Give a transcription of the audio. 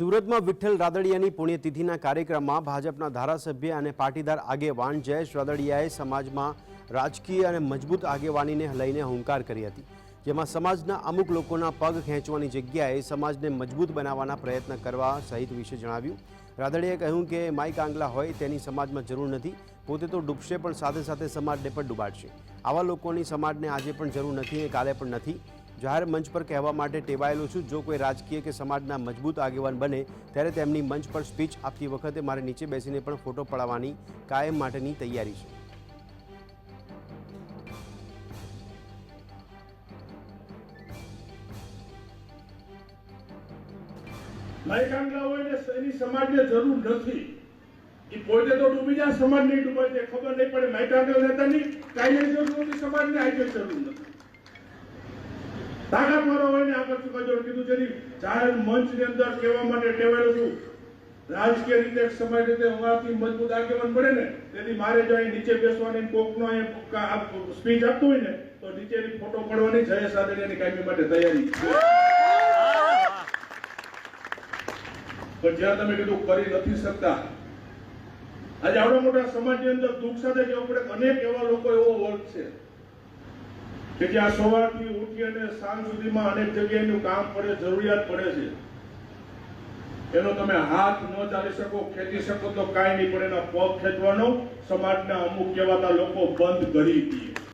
સુરતમાં વિઠ્ઠલ રાદડિયાની પુણ્યતિથિના કાર્યક્રમમાં ભાજપના ધારાસભ્ય અને પાટીદાર આગેવાન જયેશ રાદડિયાએ સમાજમાં રાજકીય અને મજબૂત આગેવાનીને લઈને હુંકાર કરી હતી. જેમાં સમાજના અમુક લોકોના પગ ખેંચવાની જગ્યાએ સમાજને મજબૂત બનાવવાના પ્રયત્ન કરવા સહિત વિશે જણાવ્યું. રાદડિયાએ કહ્યું કે માઈક આંગલા હોય તેની સમાજમાં જરૂર નથી. પોતે તો ડૂબશે પણ સાથે સાથે સમાજને પણ ડૂબાડશે. આવા લોકોની સમાજને આજે પણ જરૂર નથી અને કાલે પણ નથી. જાહેર મંચ પર કહેવા માટે ટેવાયેલો છું. જો કોઈ રાજકીય કે સમાજના મજબૂત આગેવાન બને, ત્યારે તેમની મંચ પર સ્પીચ આપતી વખતે મારે નીચે બેસીને પણ ફોટો પડાવવાની કાયમ માટેની તૈયારી છે. ખબર નહીં પડે. માઇક નેતાની કાંઈ જરૂર નથી સમાજને આજે જરૂર નથી. તાકાત મારો હોય ને આગળ શું કજો કીધું છે જાહેર મંચની અંદર કહેવા માટે ટેવાયેલો છું. રાજકીય રીતે સમય રીતે હોવાથી મજબૂત આગેવાન પડે ને, તેથી મારે જો અહીં નીચે બેસવાની કોકનો અહીં સ્પીચ આપતું હોય ને, તો નીચે ફોટો પડવાની જય આદડિયાની કાયમી માટે તૈયારી. પણ જ્યાં તમે કીધું કરી નથી શકતા. આજે આવડા મોટા સમાજની અંદર દુઃખ સાથે જવું પડે અનેક એવા લોકો એવો વર્ગ છે. કે જ્યાં સવારથી ઉઠી અને સાંજ સુધીમાં અનેક જગ્યાએ એનું કામ પડે, જરૂરિયાત પડે છે. એનો તમે હાથ ન ચાલી શકો, ખેંચી શકો તો કાંઈ નહીં પડે એના પગ ખેંચવાનો સમાજના અમુક કહેવાતા લોકો બંધ કરી દઈએ